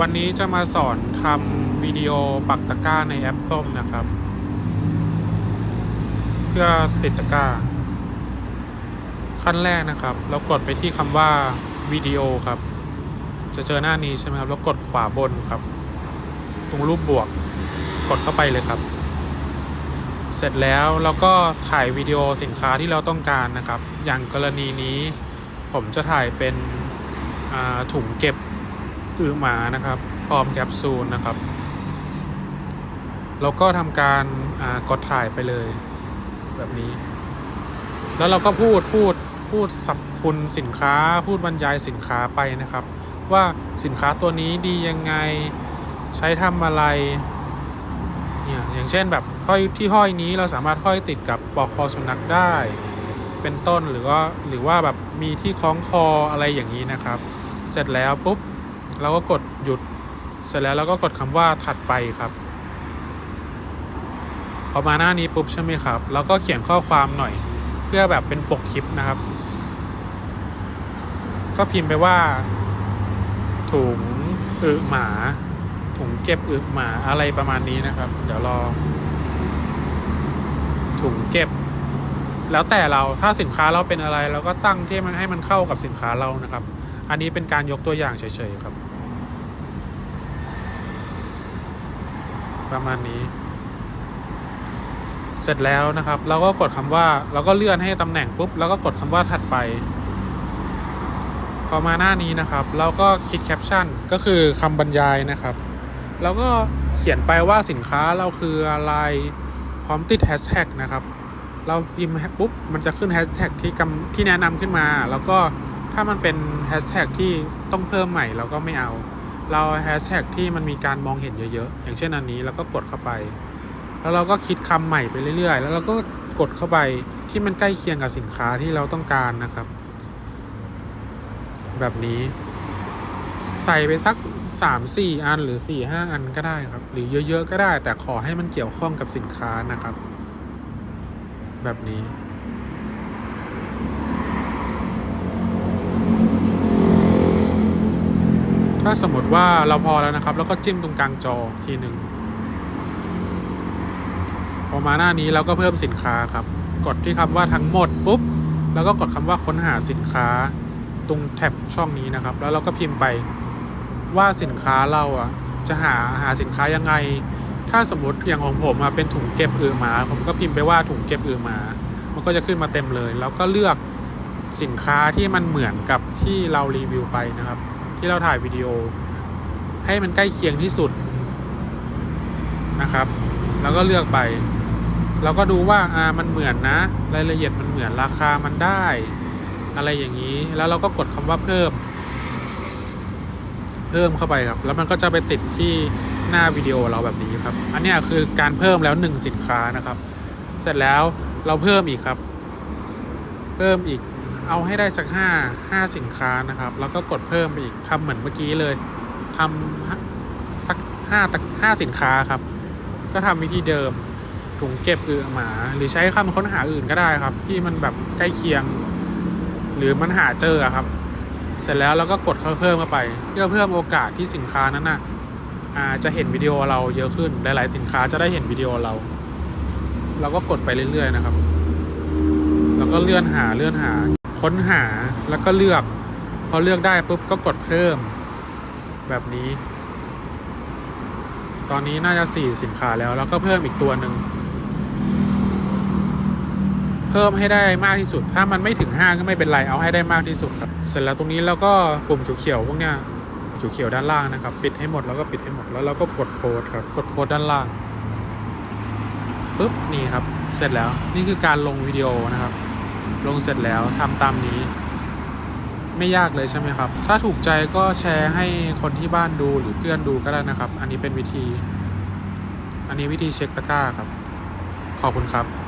วันนี้จะมาสอนทำวิดีโอปักตะกร้าในแอปส้มนะครับ เพื่อติดตะกร้า ขั้นแรกนะครับ เรากดไปที่คำว่าวิดีโอครับ จะเจอหน้านี้ใช่ไหมครับ แล้วกดขวาบนครับ ตรงรูปบวก กดเข้าไปเลยครับ เสร็จแล้วเราก็ถ่ายวิดีโอสินค้าที่เราต้องการนะครับ อย่างกรณีนี้ ผมจะถ่ายเป็นถุงเก็บ อือหมานะครับพร้อมแคปซูลนะครับเราก็ทำการกดถ่ายไปเลย แบบนี้ แล้วเราก็พูดพูดพูดสรรพคุณสินค้า พูดบรรยายสินค้าไปนะครับ ว่าสินค้าตัวนี้ดียังไงใช้ทำอะไรเนี่ยอย่างเช่นแบบห้อยที่ห้อยนี้เราสามารถห้อยติดกับปลอกคอสุนัขได้ เป็นต้นหรือว่าหรือว่าแบบมีที่คล้องคออะไรอย่างนี้นะครับ เสร็จแล้วปุ๊บ เราก็กดหยุด เสร็จแล้วเราก็กดคำว่าถัดไปครับพอมาหน้านี้ปุ๊บใช่ไหมครับเราก็เขียนข้อความหน่อย เพื่อแบบเป็นปกคลิปนะครับ ก็พิมพ์ไปว่า ถุงอึหมา ถุงเก็บอึหมาอะไรประมาณนี้นะครับ เดี๋ยวรอ ถุงเก็บ แล้วแต่เราถ้าสินค้าเราเป็นอะไรเราก็ตั้งที่มันให้มันเข้ากับสินค้าเรานะครับ อันนี้เป็นการยกตัวอย่างเฉยๆครับ ประมาณนี้ เสร็จแล้วนะครับ เราก็กดคำว่าเราก็เลื่อนให้ตำแหน่งปุ๊บแล้วก็กดคำว่าถัดไป พอมาหน้านี้นะครับ เราก็คิดแคปชั่นก็คือคำบรรยายนะครับเราก็เขียนไปว่าสินค้าเราคืออะไรพร้อมติดแฮชแท็กนะครับ เราพิมพ์ปุ๊บมันจะขึ้นแฮชแท็กที่กำที่แนะนำขึ้นมา แล้วก็ ถ้ามันเป็นแฮชแท็กที่ต้องเพิ่มใหม่เราก็ไม่เอา เราแฮชแท็กที่มันมีการมองเห็นเยอะๆ อย่างเช่นอันนี้แล้วก็กดเข้าไป แล้วเราก็คิดคำใหม่ไปเรื่อยๆ แล้วเราก็กดเข้าไปที่มันใกล้เคียงกับสินค้าที่เราต้องการนะครับ แบบนี้ ใส่ไปสัก 3 4 อันหรือ 4 5 อันก็ได้ครับ หรือเยอะๆก็ได้ แต่ขอให้มันเกี่ยวข้องกับสินค้านะครับ แบบนี้ ถ้าสมมติว่าเราพอแล้วนะครับ แล้วก็จิ้มตรงกลางจอทีหนึ่งพอมาหน้านี้เราก็เพิ่มสินค้าครับ กดที่คำว่าทั้งหมดปุ๊บ แล้วก็กดคำว่าค้นหาสินค้าตรงแท็บช่องนี้นะครับ แล้วเราก็พิมพ์ไปว่าสินค้าเราอะจะหาหาสินค้ายังไง ถ้าสมมติอย่างของผมอะเป็นถุงเก็บอือหมา ผมก็พิมพ์ไปว่าถุงเก็บอือหมา มันก็จะขึ้นมาเต็มเลย แล้วก็เลือกสินค้าที่มันเหมือนกับที่เรารีวิวไปนะครับ ที่เราถ่ายวิดีโอ ให้มันใกล้เคียงที่สุดนะครับ แล้วก็เลือกไป เราก็ดูว่าอ่ามันเหมือนนะ รายละเอียดมันเหมือนราคามันได้ อะไรอย่างนี้ แล้วเราก็กดคำว่าเพิ่ม เพิ่มเข้าไปครับ แล้วมันก็จะไปติดที่หน้าวิดีโอเราแบบนี้ครับ อันนี้คือการเพิ่มแล้วหนึ่งสินค้านะครับ เสร็จแล้วเราเพิ่มอีกครับ เพิ่มอีก เอาให้ได้สักห้าห้าสินค้านะครับ แล้วก็กดเพิ่มไปอีกทำเหมือนเมื่อกี้เลยทำสักห้าตะห้าสินค้าครับ ก็ทำวิธีเดิมถุงเก็บอือหมา หรือใช้คำค้นหาอื่นก็ได้ครับ ที่มันแบบใกล้เคียง หรือมันหาเจอครับ เสร็จแล้วเราก็กดเข้าเพิ่มเข้าไป เพื่อเพิ่มโอกาสที่สินค้านั้นน่ะอ่าจะเห็นวิดีโอเราเยอะขึ้นหลายๆ สินค้าจะได้เห็นวิดีโอเรา เราก็กดไปเรื่อยๆนะครับ แล้วก็เลื่อนหาเลื่อนหา ค้นหาแล้วก็เลือก พอเลือกได้ปุ๊บก็กดเพิ่ม แบบนี้ ตอนนี้น่าจะสี่สินค้าแล้ว แล้วก็เพิ่มอีกตัวหนึ่ง เพิ่มให้ได้มากที่สุด ถ้ามันไม่ถึง5ก็ไม่เป็นไร เอาให้ได้มากที่สุดครับ เสร็จแล้วตรงนี้เราก็ปุ่มเขียวๆพวกเนี้ยเขียวๆด้านล่างนะครับ ปิดให้หมดแล้วก็ปิดให้หมดแล้วเราก็กดโพสครับ กดโพสด้านล่างปุ๊บนี่ครับ เสร็จแล้วนี่คือการลงวิดีโอนะครับ ลงเสร็จแล้วทำตามนี้ ไม่ยากเลยใช่ไหมครับ ถ้าถูกใจก็แชร์ให้คนที่บ้านดูหรือเพื่อนดูก็ได้นะครับ อันนี้เป็นวิธี อันนี้วิธีเช็คตะกร้าครับ ขอบคุณครับ